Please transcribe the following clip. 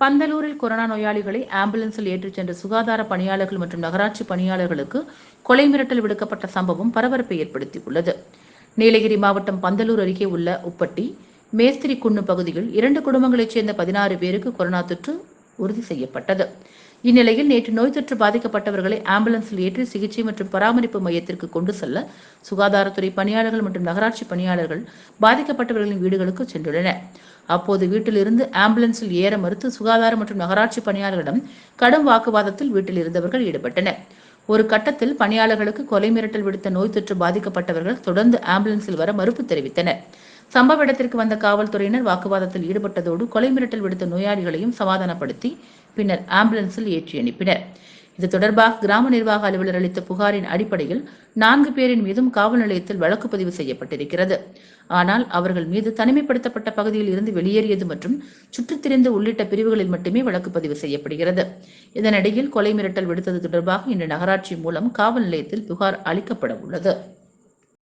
பந்தலூரில் corona நோயாளிகளை ஆம்புலன்ஸில் ஏற்றிச் சென்ற சுகாதார பணியாளர்கள் மற்றும் நகராட்சி பணியாளர்களுக்கு கொலை மிரட்டல் விடுக்கப்பட்ட சம்பவம் பரபரப்பை ஏற்படுத்தியுள்ளது. நீலகிரி மாவட்டம் பந்தலூர் அருகே உள்ள உப்பட்டி மேஸ்திரி குன்னு பகுதியில் இரண்டு குடும்பங்களைச் சேர்ந்த பதினாறு பேருக்கு கொரோனா தொற்று உறுதி செய்யப்பட்டது. இந்நிலையில் நேற்று நோய் தொற்று பாதிக்கப்பட்டவர்களை ஆம்புலன்ஸில் ஏற்றி சிகிச்சை மற்றும் பராமரிப்பு மையத்திற்கு கொண்டு செல்ல சுகாதாரத்துறை பணியாளர்கள் மற்றும் நகராட்சி பணியாளர்கள் பாதிக்கப்பட்டவர்களின் வீடுகளுக்கு சென்றுள்ளனர். அப்போது வீட்டிலிருந்து ஆம்புலன்ஸில் ஏற மறுத்து சுகாதார மற்றும் நகராட்சி பணியாளர்களிடம் கடும் வாக்குவாதத்தில் வீட்டில் இருந்தவர்கள் ஈடுபட்டனர். ஒரு கட்டத்தில் பணியாளர்களுக்கு கொலை மிரட்டல் விடுத்த நோய் தொற்று பாதிக்கப்பட்டவர்கள் தொடர்ந்து ஆம்புலன்ஸில் வர மறுப்பு தெரிவித்தனர். சம்பவ இடத்திற்கு வந்த காவல்துறையினர் வாக்குவாதத்தில் ஈடுபட்டதோடு கொலை மிரட்டல் விடுத்த நோயாளிகளையும் சமாதானப்படுத்தி பின்னர் ஆம்புலன்ஸில் ஏற்றி அனுப்பினர். இது தொடர்பாக கிராம நிர்வாக அலுவலர் அளித்த புகாரின் அடிப்படையில் நான்கு பேரின் மீதும் காவல் நிலையத்தில் வழக்கு பதிவு செய்யப்பட்டிருக்கிறது. ஆனால் அவர்கள் மீது தனிமைப்படுத்தப்பட்ட பகுதியில் இருந்து வெளியேறியது மற்றும் சுற்றித் திரிந்து உள்ளிட்ட பிரிவுகளில் மட்டுமே வழக்கு பதிவு செய்யப்படுகிறது. இதனிடையில் கொலை மிரட்டல் விடுத்தது தொடர்பாக இன்று நகராட்சி மூலம் காவல் நிலையத்தில் புகார் அளிக்கப்பட உள்ளது.